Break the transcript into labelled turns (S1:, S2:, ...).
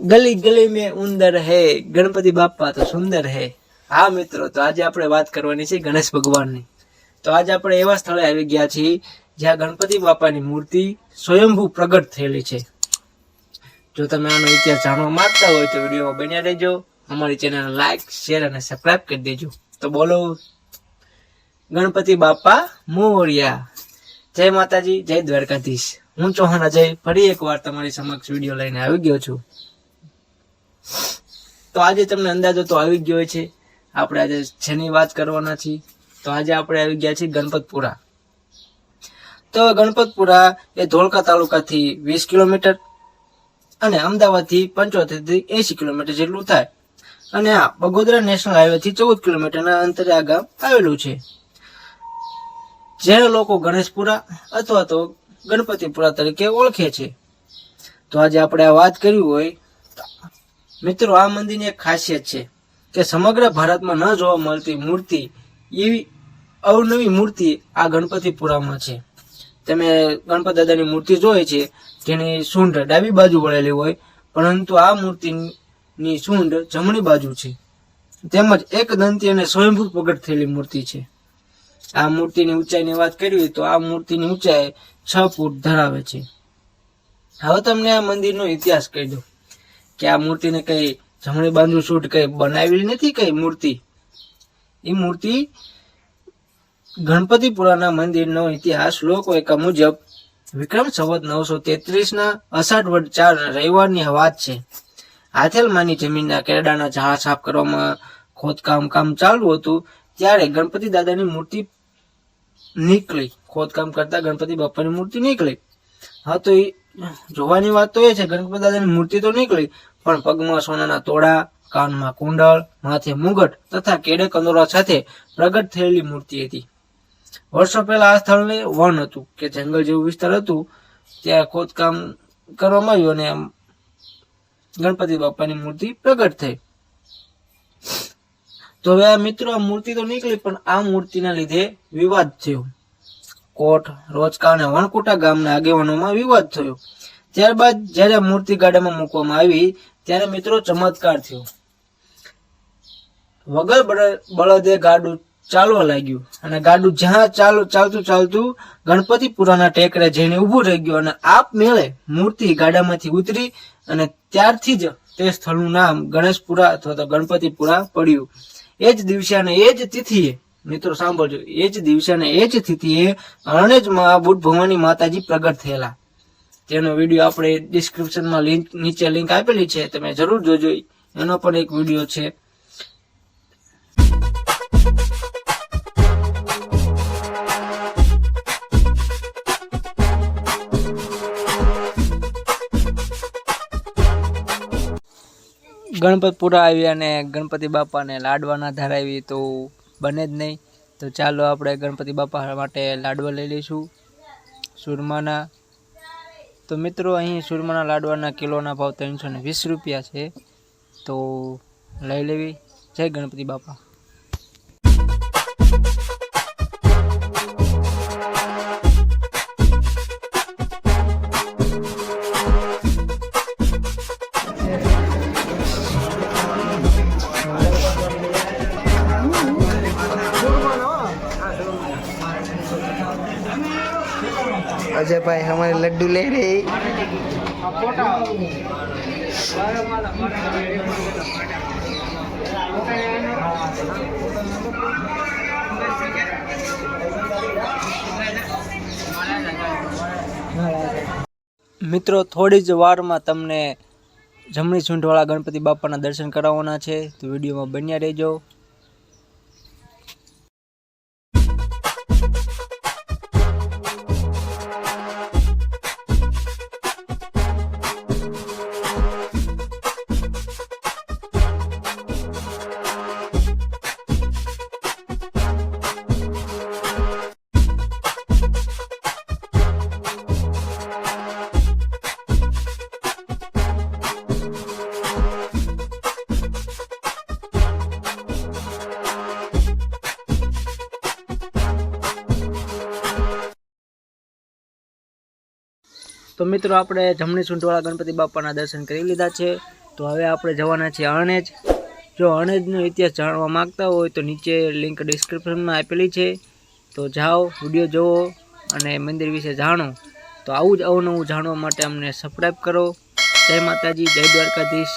S1: ગલી ગલી મેં ઉંદર હે, ગણપતિ બાપા તો સુંદર હે. હા મિત્રો, તો આજે આપણે વાત કરવાની છે ગણેશ ભગવાનની. તો આજે આપણે એવા સ્થળે આવી ગયા છીએ જ્યાં ગણપતિ બાપાની મૂર્તિ સ્વયંભૂ પ્રગટ થયેલી છે. જો તમે આનો ઇતિહાસ જાણવા માંગતા હોય તો વિડીયોમાં બન્યા રહેજો. અમારી ચેનલ લાઈક, શેર અને સબસ્ક્રાઈબ કરી દેજો. તો બોલો, ગણપતિ બાપા મોરિયા. જય માતાજી, જય દ્વારકાધીશ. હું ચૌહાણ અજય ફરી એકવાર તમારી સમક્ષ વીડિયો લઈને આવી ગયો છું. તો આજે તમને અંદાજો તો આવી ગયો છે. આપણે આજે જેની વાત કરવાના છીએ, તો આજે આપણે આવી ગયા છીએ ગણપતપુરા. તો ગણપતપુરા એ ધોળકા તાલુકાથી વીસ કિલોમીટર અને અમદાવાદથી પંચોતેરથી એસી કિલોમીટર જેટલું થાય. અને આ બગોદરા નેશનલ હાઈવેથી ચૌદ કિલોમીટરના અંતરે આ ગામ આવેલું છે. જે લોકો ગણેશપુરા અથવા તો ગણપતિપુરા તરીકે ઓળખે છે. તો આજે આપણે આ વાત કરવી હોય મિત્રો, આ મંદિરની એક ખાસિયત છે કે સમગ્ર ભારતમાં ન જોવા મળતી મૂર્તિ, એવી અવનવી મૂર્તિ આ ગણપતિપુરામાં છે. તમે ગણપત દાદાની મૂર્તિ જોઈ છે જેની સૂંઢ ડાબી બાજુ વળેલી હોય, પરંતુ આ મૂર્તિની સૂંઢ જમણી બાજુ છે. તેમજ એક દંતી અને સ્વયંભૂ પ્રગટ થયેલી મૂર્તિ છે. આ મૂર્તિની ઊંચાઈની વાત કરવી તો આ મૂર્તિની ઊંચાઈ છ ફૂટ ધરાવે છે. હવે તમને આ મંદિરનો ઇતિહાસ કહી દઉં. કે આ મૂર્તિને કઈ જમણી બાજુ શૂટ કઈ બનાવેલી નથી કઈ મૂર્તિ? એ મૂર્તિ ગણપતિપુરાના મંદિરનો ઇતિહાસ લોકવાયકા મુજબ વિક્રમ સંવત નવસો તેત્રીસ ના અષાઢ વડ ચાર રવિવારની વાત છે. હાથેલમાની જમીનના કેરડાના ઝાડ સાફ કરવામાં ખોદકામ કામ ચાલુ હતું, ત્યારે ગણપતિ દાદાની મૂર્તિ નીકળી. ખોદકામ કરતા ગણપતિ બાપાની મૂર્તિ નીકળી. હા, તો એ જોવાની વાત તો એ છે, ગણપતિ દાદાની મૂર્તિ તો નીકળી, પણ પગમાં સોનાના તોડા, કાનમાં કુંડળ, માથે મુગટ તથા કેડે કંદોરા સાથે પ્રગટ થયેલી મૂર્તિ હતી. વર્ષો પહેલા આ સ્થળને વન હતું, કે જંગલ જેવું વિસ્તાર હતું, ત્યાં ખોદકામ કરવામાં આવ્યું અને ગણપતિ બાપાની મૂર્તિ પ્રગટ થઈ. તો હવે આ મિત્રો મૂર્તિ તો નીકળી, પણ આ મૂર્તિના લીધે વિવાદ થયો. કોટ રોજકા અને વણકુટા ગામના આગેવાનોમાં વિવાદ થયો. ત્યારબાદ જ્યારે મૂર્તિ ગાડામાં મૂકવામાં આવી, ત્યારે મિત્રો ચમત્કાર થયો. વગર બળદે ગાડું ચાલવા લાગ્યું અને ગાડું જ્યાં ચાલુ, ચાલતું ચાલતું ગણપતિપુરાના ટેકરે જઈને ઊભું રહી ગયું અને આપ મેળે મૂર્તિ ગાડામાંથી ઉતરી અને ત્યારથી જ તે સ્થળનું નામ ગણેશપુરા અથવા તો ગણપતિપુરા પડ્યું. એ જ દિવસે અને એ જ તિથિએ મિત્રો, સાંભળજો. એ જ દિવસે અને એ જ સ્થિતિએ અરણેજમાં બુદ્ધ ભવાની માતાજી પ્રગટ થયેલા. તેનો વીડિયો આપણે ડિસ્ક્રિપ્શનમાં લિંક નીચે લિંક આપેલી છે, તમે જરૂર જોજો. એનો પણ એક વીડિયો છે. ગણપતપુરા આવી અને ગણપતિ બાપાને લાડવાના ધરાવી તો બને જ નહીં. તો ચાલો આપણે ગણપતિ બાપા માટે લાડવા લઈ લઈશું. સુરમાના. તો મિત્રો, અહીં સુરમાના લાડવાના કિલોના ભાવ ત્રણસો વીસ રૂપિયા છે. તો લઈ લેવી. જય ગણપતિ બાપા.
S2: अजय भाई हमारे लड्डू ले रहे
S1: મિત્રો થોડી જ વારમાં તમને જમણી સૂંઢવાળા ગણપતિ બાપાના દર્શન કરાવવાના છે તો વિડીયોમાં બન્યા રહેજો તો મિત્રો આપણે જમણી સૂંઢવાળા ગણપતિ બાપાના દર્શન કરી લીધા છે. તો હવે આપણે જવાના છીએ અણેજ. જો અણેજનો ઇતિહાસ જાણવા માગતા હોય તો નીચે લિંક ડિસ્ક્રિપ્શનમાં આપેલી છે. તો જાઓ, વીડિયો જુઓ અને મંદિર વિશે જાણો. તો આવું જ અવનવું જાણવા માટે અમને સબસ્ક્રાઈબ કરો. જય માતાજી, જય દ્વારકાધીશ.